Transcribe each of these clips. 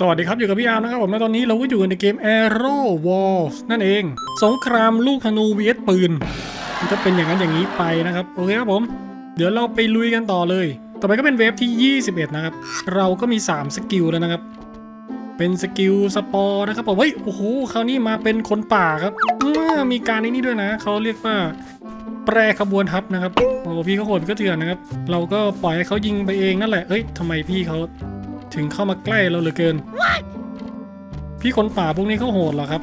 สวัสดีครับ อยู่กับพี่อาร์มนะครับผมและตอนนี้เราก็อยู่กันในเกม Arrow Wars นั่นเอง สงครามลูกธนู vs ปืน มันจะเป็นอย่างนั้นอย่างนี้ไปนะครับ โอเคครับผม เดี๋ยวเราไปลุยกันต่อเลย ต่อไปก็เป็นเวฟที่ 21 นะครับ เราก็มี 3 สกิลแล้วนะครับ เป็นสกิลสปอร์นะครับผมเฮ้ย โอ้โหคราวนี้มาเป็นคนป่าครับอ้ามีการในนี้ด้วยนะ เขาเรียกว่าแปรขบวนทัพนะครับ โอ้พี่เขาโหดก็เถื่อนนะครับ เราก็ปล่อยให้เขายิงไปเองนั่นแหละเอ้ยทำไมพี่เขา ถึงเข้ามาใกล้เราเหลือเกิน พี่คนป่าพวกนี้เขาโหดเหรอครับ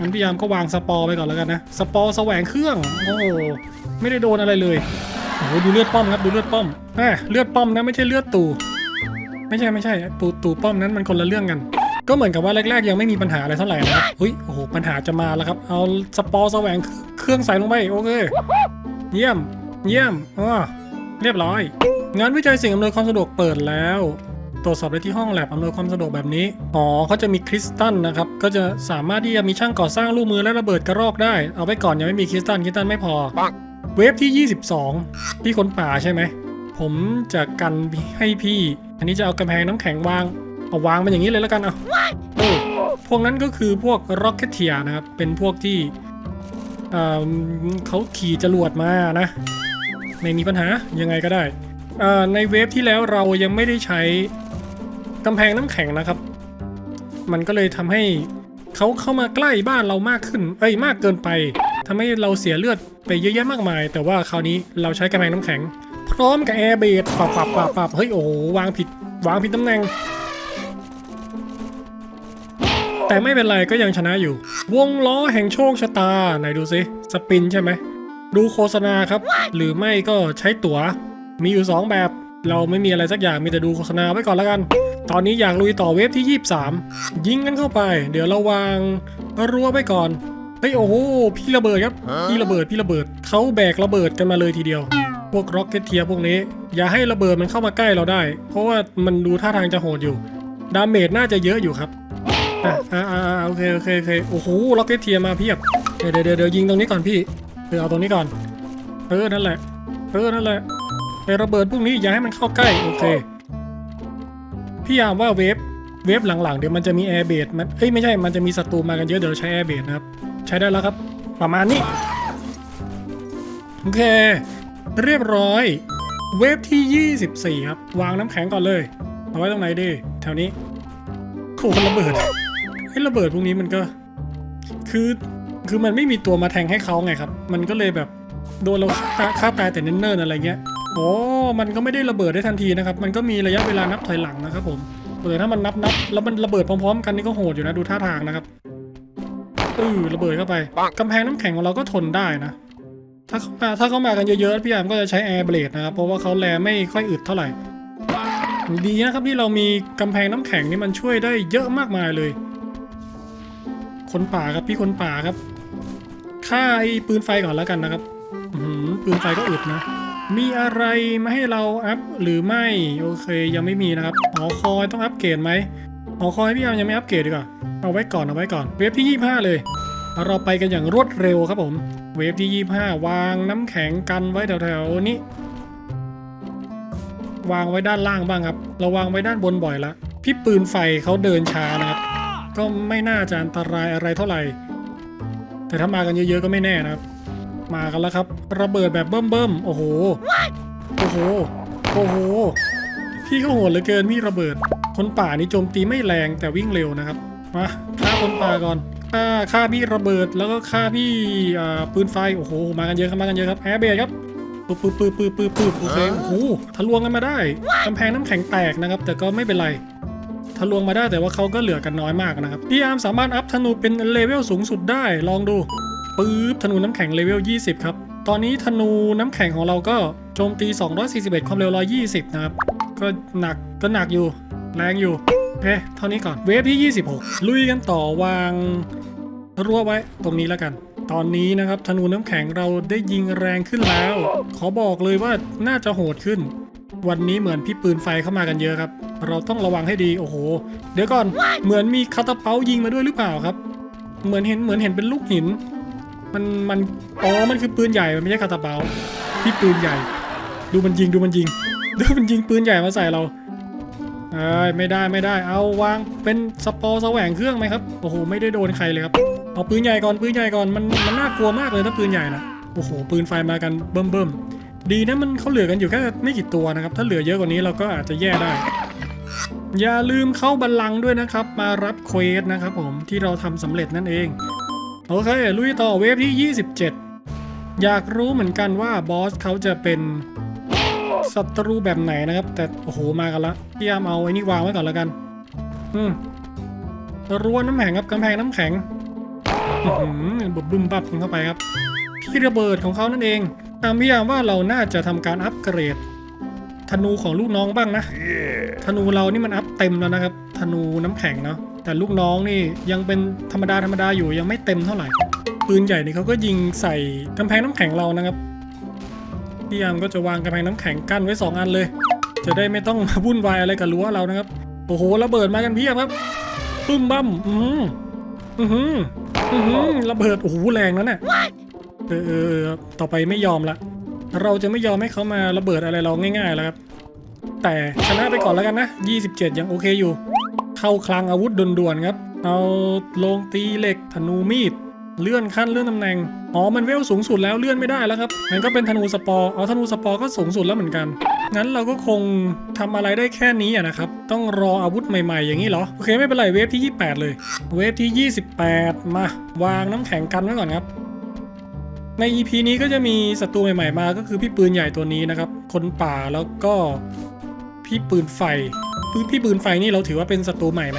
งั้นพี่ยามก็วางสปอร์ไปก่อนแล้วกันนะ สปอร์แสวงเครื่อง โอ้โห ไม่ได้โดนอะไรเลย โอ้โห ดูเลือดป้อมครับ ดูเลือดป้อมแหมเลือดป้อมนะไม่ใช่เลือดตู่ไม่ใช่ไม่ใช่ตู่ตู่ป้อมนั้นมันคนละเรื่องกัน ก็เหมือนกับว่าแรก ๆ ยังไม่มีปัญหาอะไรเท่าไหร่นะครับอุ้ย โอ้โห ปัญหาจะมาแล้วครับ เอาสปอร์แสวงเครื่องใส่ลงไป โอเค เยี่ยม เยี่ยมอ๋อเรียบร้อย งานวิจัยสิ่งอำนวยความสะดวกเปิดแล้ว ตรวจสอบได้ที่ห้องแลบอำนวยความสะดวกแบบนี้ อ๋อเขาจะมีคริสตัลนะครับ ก็จะสามารถที่จะมีช่างก่อสร้างลูกมือและระเบิดกระรอกได้ เอาไว้ก่อนยังไม่มีคริสตัลคริสตัลไม่พอ เวฟที่ 22 พี่คนป่าใช่ไหม ผมจะกันให้พี่ อันนี้จะเอากำแพงน้ำแข็งวาง เอาวางมันอย่างนี้เลยแล้วกันเอาเออพวกนั้นก็คือพวกร็อกเก็ตเทียนะครับ เป็นพวกที่เอ่อเขาขี่จรวดมานะ ไม่มีปัญหายังไงก็ได้เอ่อในเวฟที่แล้วเรายังไม่ได้ใช้ กำแพงน้ำแข็งนะครับ มันก็เลยทำให้เขาเข้ามาใกล้บ้านเรามากขึ้น เอ้ยมากเกินไปทำให้เราเสียเลือดไปเยอะแยะมากมาย แต่ว่าคราวนี้เราใช้กำแพงน้ำแข็ง พร้อมกับแอร์เบดปับปับปับปับเฮ้ยโอ้โหวางผิดวางผิดตำแหน่ง แต่ไม่เป็นไรก็ยังชนะอยู่ วงล้อแห่งโชคชะตาไหนดูซิสปินใช่ไหมดูโฆษณาครับ หรือไม่ก็ใช้ตั๋วมีอยู่ 2 แบบ เราไม่มีอะไรสักอย่างมีแต่ดูโฆษณาไว้ก่อนแล้วกัน ตอนนี้อยากลุยต่อเวฟที่ 23 ยิงกันเข้าไป เดี๋ยวเราวางรั้วไว้ก่อนเฮ้ยโอ้โหพี่ระเบิดครับพี่ระเบิดพี่ระเบิดเขาแบกระเบิดกันมาเลยทีเดียว พวกร็อกเก็ตเทียพวกนี้ อย่าให้ระเบิดมันเข้ามาใกล้เราได้ เพราะว่ามันดูท่าทางจะโหดอยู่ดาเมจน่าจะเยอะอยู่ครับอะอ่าอ่าโอเคโอเคโอเคโอ้โหล็อกเก็ตเทียมาเพียบเดี๋ยวเดี๋ยวเดี๋ยวเดี๋ยวยิงตรงนี้ก่อนพี่เดี๋ยวเอาตรงนี้ก่อนเออนั่นแหละเออนั่นแหละ ไอระเบิดพวกนี้อย่าให้มันเข้าใกล้โอเคพี่ยามว่าเวฟเวฟหลังๆเดี๋ยวมันจะมีแอร์เบดมันเอ้ยไม่ใช่มันจะมีศัตรูมากันเยอะเดี๋ยวเราใช้แอร์เบดนะครับ ใช้ได้แล้วครับ ประมาณนี้ โอเค เรียบร้อย เวฟที่ 24 ครับ วางน้ำแข็งก่อนเลย เอาไว้ตรงไหนดีแถวนี้โอ้โหระเบิดไอ้ระเบิดพวกนี้มันก็ คือคือมันไม่มีตัวมาแทงให้เขาไงครับ มันก็เลยแบบโดนเราฆ่าฆ่าตายแต่เนิ่นๆอะไรเงี้ย โอ้มันก็ไม่ได้ระเบิดได้ทันทีนะครับ มันก็มีระยะเวลานับถอยหลังนะครับผมแต่ถ้ามันนับนับแล้วมันระเบิดพร้อมๆ กันนี่ก็โหดอยู่นะดูท่าทางนะครับอือระเบิดเข้าไปกำแพงน้ำแข็งของเราก็ทนได้นะ ถ้าเขามาถ้าเขามากันเยอะๆพี่ยามก็จะใช้แอร์เบลดนะครับเพราะว่าเขาแลไม่ค่อยอึดเท่าไหร่ ดีนะครับที่เรามีกำแพงน้ำแข็งนี่มันช่วยได้เยอะมากมายเลย คนป่าครับพี่คนป่าครับฆ่าไอ้ปืนไฟก่อนแล้วกันนะครับอื้อหือปืนไฟก็อึดนะ มีอะไรมาให้เราอัพหรือไม่ โอเค ยังไม่มีนะครับหอคอยต้องอัปเกรดไหมหอคอยพี่ยามยังไม่อัปเกรดดีกว่าเอาไว้ก่อนเอาไว้ก่อน เวฟที่ 25 เลย เราไปกันอย่างรวดเร็วครับผม เวฟที่ 25 วางน้ำแข็งกันไว้แถวๆนี้ วางไว้ด้านล่างบ้างครับ เราวางไว้ด้านบนบ่อยละพี่ปืนไฟเขาเดินช้านะครับ ก็ไม่น่าจะอันตรายอะไรเท่าไหร่ แต่ถ้ามากันเยอะๆก็ไม่แน่นะครับ มากันแล้วครับ ระเบิดแบบเบิ่มๆโอ้โห โอ้โห โอ้โห พี่ก็โหดเหลือเกินพี่ระเบิด คนป่านี่โจมตีไม่แรงแต่วิ่งเร็วนะครับ มาฆ่าคนป่าก่อนฆ่าฆ่าพี่ระเบิดแล้วก็ฆ่าพี่อ่าปืนไฟ โอ้โห มากันเยอะครับมากันเยอะครับแอร์เบรครับปึ๊บปึ๊บปึ๊บปึ๊บปึ๊บปึ๊บโอเคโอ้โหทะลวงกันมาได้กำแพงน้ำแข็งแตกนะครับ แต่ก็ไม่เป็นไรทะลวงมาได้แต่ว่าเขาก็เหลือกันน้อยมากนะครับพี่อาร์มสามารถอัพธนูเป็นเลเวลสูงสุดได้ ลองดู ปึ๊บธนูน้ำแข็งเลเวล 20 ครับ ตอนนี้ธนูน้ำแข็งของเราก็โจมตี 241 ความเร็ว 120 นะครับ ก็หนักก็หนักอยู่ แรงอยู่โอเคเท่านี้ก่อนเวฟที่ 26 ลุยกันต่อวางรั้วไว้ตรงนี้แล้วกัน ตอนนี้นะครับธนูน้ำแข็งเราได้ยิงแรงขึ้นแล้ว ขอบอกเลยว่าน่าจะโหดขึ้น วันนี้เหมือนพี่ปืนไฟเข้ามากันเยอะครับ เราต้องระวังให้ดีโอ้โห เดี๋ยวก่อนเหมือนมีคาตาเปายิงมาด้วยหรือเปล่าครับ เหมือนเห็นเหมือนเห็นเป็นลูกหิน มันมันอ๋อมันคือปืนใหญ่มันไม่ใช่คาตาเปาพี่ปืนใหญ่ ดูมันยิงดูมันยิงดูมันยิงปืนใหญ่มาใส่เราเอ้ยไม่ได้ไม่ได้ เอาวางเป็นสปอร์แสวงเครื่องไหมครับโอ้โหไม่ได้โดนใครเลยครับเอาปืนใหญ่ก่อนปืนใหญ่ก่อนมันมันน่ากลัวมากเลยถ้าปืนใหญ่นะโอ้โหปืนไฟมากันเบิ่มเบิ่มดีนะมันเขาเหลือกันอยู่แค่ไม่กี่ตัวนะครับ ถ้าเหลือเยอะกว่านี้เราก็อาจจะแย่ได้ อย่าลืมเข้าบัลลังก์ด้วยนะครับ มารับเควสนะครับผมที่เราทำสำเร็จนั่นเอง โอเค ลุยต่อเวฟที่ 27 อยากรู้เหมือนกันว่าบอสเขาจะเป็นศัตรูแบบไหนนะครับ แต่โอ้โหมากันละพี่ยามเอาไอ้นี่วางไว้ก่อนแล้วกัน อืมรั้วน้ำแข็งครับกำแพงน้ำแข็งอื้อหือบุบบึ้มบับกันเข้าไปครับพี่ระเบิดของเขานั่นเองตามพี่ยามว่าเราน่าจะทำการอัปเกรด ธนูของลูกน้องบ้างนะ ธนูเรานี่มันอัพเต็มแล้วนะครับ ธนูน้ำแข็งเนาะ แต่ลูกน้องนี่ยังเป็นธรรมดาธรรมดาอยู่ยังไม่เต็มเท่าไหร่ ปืนใหญ่นี่เขาก็ยิงใส่กำแพงน้ำแข็งเรานะครับพี่ยามก็จะวางกำแพงน้ำแข็งกั้นไว้สองอันเลย จะได้ไม่ต้องมาวุ่นวายอะไรกับรั้วเรานะครับ โอ้โหระเบิดมากันเพียบครับปึ้มบั้มอือหืออือหืออือหือระเบิดโอ้โหแรงนั้นน่ะเออเออเออต่อไปไม่ยอมละ เราจะไม่ยอมให้เขามาระเบิดอะไรเราง่ายๆแล้วครับ แต่ชนะไปก่อนแล้วกันนะ 27 ยังโอเคอยู่ เข้าคลังอาวุธด่วนๆครับ เอาลงตีเหล็กธนูมีด เลื่อนขั้นเลื่อนตำแหน่ง อ๋อ มันเวลสูงสุดแล้วเลื่อนไม่ได้แล้วครับ งั้นก็เป็นธนูสปอร์เอาธนูสปอร์ก็สูงสุดแล้วเหมือนกัน งั้นเราก็คงทำอะไรได้แค่นี้อะนะครับ ต้องรออาวุธใหม่ๆ อย่างนี้เหรอ โอเคไม่เป็นไรเวฟที่ 28 เลย เวฟที่ 28 มา วางน้ำแข็งกันไว้ก่อนครับใน EP นี้ก็จะมีศัตรูใหม่ๆมาก็คือพี่ปืนใหญ่ตัวนี้นะครับ คนป่าแล้วก็ พี่ปืนไฟพี่พี่ปืนไฟนี่เราถือว่าเป็นศัตรูใหม่ไหม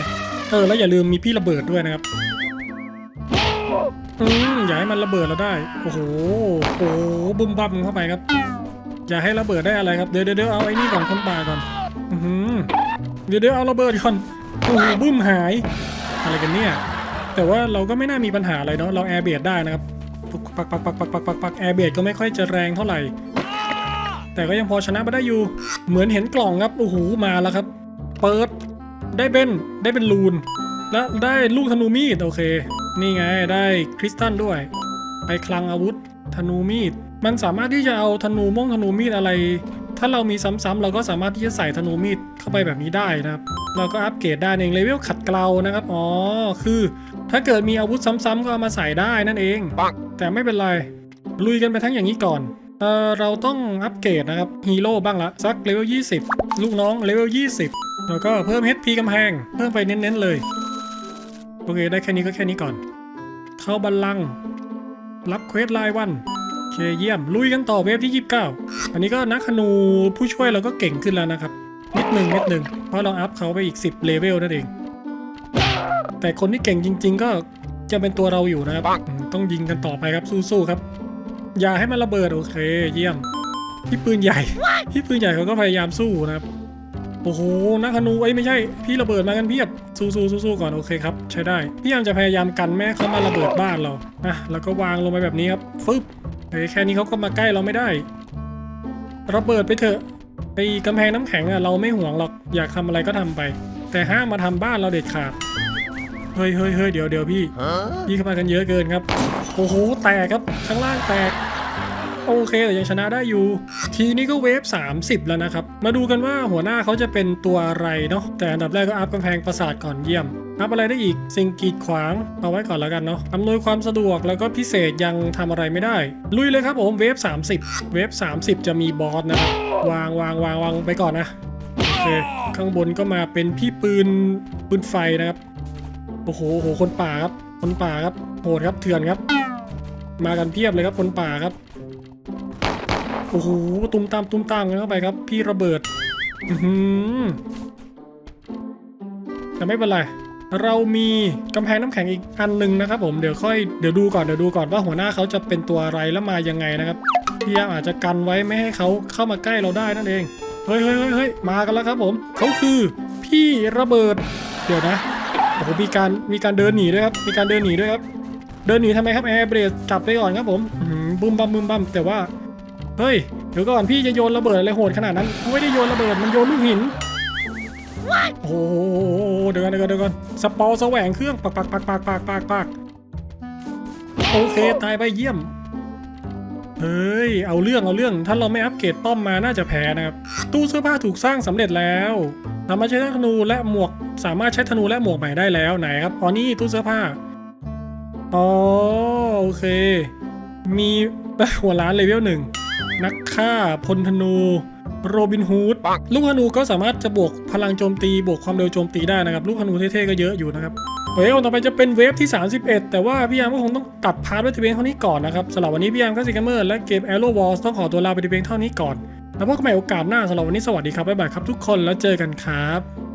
เออแล้วอย่าลืมมีพี่ระเบิดด้วยนะครับอืมอย่าให้มันระเบิดเราได้โอ้โหโอ้โหบุ้มบั่มเข้าไปครับ อย่าให้ระเบิดได้อะไรครับเดี๋ยวเดี๋ยวเอาไอ้นี่ก่อนคนป่าก่อนอือหือเดี๋ยวเดี๋ยวเอาระเบิดก่อนโอ้โหบุ้มหาย อะไรกันเนี่ยแต่ว่าเราก็ไม่น่ามีปัญหาอะไรเนาะเราแอร์เบดได้นะครับปักปักปักปักปักปักปักแอร์เบดก็ไม่ค่อยจะแรงเท่าไหร่ แต่ก็ยังพอชนะมาได้อยู่ เหมือนเห็นกล่องครับ โอ้โห มาแล้วครับ เปิด ได้เป็น ได้เป็นลูน และได้ลูกธนูมีด โอเค นี่ไง ได้คริสตัลด้วย ไปคลังอาวุธ ธนูมีด มันสามารถที่จะเอาธนูม่วงธนูมีดอะไร ถ้าเรามีซ้ำๆเราก็สามารถที่จะใส่ธนูมีดเข้าไปแบบนี้ได้นะครับ เราก็อัปเกรดได้เองเลเวลขัดเกลานะครับ อ๋อ คือ ถ้าเกิดมีอาวุธซ้ำๆก็เอามาใส่ได้นั่นเอง แต่ไม่เป็นไร ลุยกันไปทั้งอย่างนี้ก่อน เออเราต้องอัปเกรดนะครับฮีโร่บ้างละสักเลเวล20 ลูกน้องเลเวล20 แล้วก็เพิ่ม HP กำแพง เพิ่มไปเน้นๆเลย โอเค ได้แค่นี้ก็แค่นี้ก่อน เข้าบัลลังรับเควสรายวันโอเคเยี่ยม ลุยกันต่อเวฟที่ 29 อันนี้ก็นักธนูผู้ช่วยเราก็เก่งขึ้นแล้วนะครับ นิดหนึ่งนิดหนึ่งเพราะเราอัพเขาไปอีก 10เลเวลนั่นเอง แต่คนที่เก่งจริง ๆ ก็จะเป็นตัวเราอยู่นะครับ ต้องยิงกันต่อไปครับสู้ๆครับ อย่าให้มันระเบิดโอเค เยี่ยมพี่ปืนใหญ่พี่ปืนใหญ่เขาก็พยายามสู้นะครับโอ้โหนักธนูไอ้ยไม่ใช่ พี่ระเบิดมากันเพียบสู้ๆสู้ๆก่อนโอเคครับใช้ได้พี่ยามจะพยายามกันแม่ให้เขามาระเบิดบ้านเราอะแล้วก็วางลงไปแบบนี้ครับฟึบเฮ้ยแค่นี้เขาก็มาใกล้เราไม่ได้ ระเบิดไปเถอะไอ้กำแพงน้ำแข็งอะเราไม่ห่วงหรอกอยากทำอะไรก็ทำไป แต่ห้ามมาทำบ้านเราเด็ดขาดเฮ้ยเฮ้ยเฮ้ยเดี๋ยวเดี๋ยวพี่พี่เข้ามากันเยอะเกินครับ โอ้โหแตกครับข้างล่างแตก โอเคแต่ยังชนะได้อยู่ ทีนี้ก็เวฟ 30 แล้วนะครับ มาดูกันว่าหัวหน้าเขาจะเป็นตัวอะไรเนาะแต่อันดับแรกก็อัพกำแพงปราสาทก่อนเยี่ยมอัพอะไรได้อีกสิ่งกีดขวางเอาไว้ก่อนแล้วกันเนาะอำนวยความสะดวกแล้วก็พิเศษยังทำอะไรไม่ได้ ลุยเลยครับผมเวฟ 30 เวฟ 30 จะมีบอสนะครับวางวางวางวางไปก่อนนะโอเคข้างบนก็มาเป็นพี่ปืนปืนไฟนะครับโอ้โหโหคนป่าครับคนป่าครับโหดครับเถื่อนครับ มากันเพียบเลยครับคนป่าครับ อ้โหตุ้มตามตุ้มตามกันเข้าไปครับ พี่ระเบิดอือหือแต่ไม่เป็นไร เรามีกำแพงน้ำแข็งอีกอันหนึ่งนะครับ ผมเดี๋ยวค่อยเดี๋ยวดูก่อนเดี๋ยวดูก่อนว่าหัวหน้าเขาจะเป็นตัวอะไรแล้วมายังไงนะครับพี่ยามอาจจะกันไว้ไม่ให้เขาเข้ามาใกล้เราได้นั่นเองเฮ้ยเฮ้ยเฮ้ยเฮ้ยมากันแล้วครับผมเขาคือพี่ระเบิด เดี๋ยวนะโอ้โหมีการมีการเดินหนีด้วยครับ มีการเดินหนีด้วยครับ เดินหนีทำไมครับแอร์เบรดจับไปก่อนครับผมมือบุ้มบัมบุ้มบัมแต่ว่า เฮ้ยเดี๋ยวก่อนพี่จะโยนระเบิดอะไรโหดขนาดนั้นไม่ได้โยนระเบิดมันโยนลูกหินโอ้โหเดี๋ยวก่อนเดี๋ยวก่อนเดี๋ยวก่อนสปอร์แสวงเครื่องปักปักปักปักปักปักปักโอเคตายไปเยี่ยมเฮ้ย เอาเรื่องเอาเรื่อง ถ้าเราไม่อัปเกรดป้อมมาน่าจะแพ้นะครับ ตู้เสื้อผ้าถูกสร้างสำเร็จแล้วสามารถใช้ธนูและหมวก สามารถใช้ธนูและหมวกใหม่ได้แล้วไหนครับอ๋อนี่ตู้เสื้อผ้าอ๋อโอเค มีหัวร้านเลเวลหนึ่ง นักฆ่าพลธนู โรบินฮูดลูกธนูก็สามารถจะบวกพลังโจมตี บวกความเร็วโจมตีได้นะครับ ลูกธนูเท่ๆก็เยอะอยู่นะครับเวฟต่อไปจะเป็นเวฟที่ 31 แต่ว่าพี่ยามก็คงต้องตัดพาร์ทไว้ที่เพียงเท่านี้ก่อนนะครับสำหรับวันนี้พี่ยามก็ซิกเกอร์และเกม Arrow Wars ต้องขอตัวลาไปที่เพียงเท่านี้ก่อน แล้วพบกันใหม่โอกาสหน้าสำหรับวันนี้สวัสดีครับบ๊ายบายครับทุกคนแล้วเจอกันครับ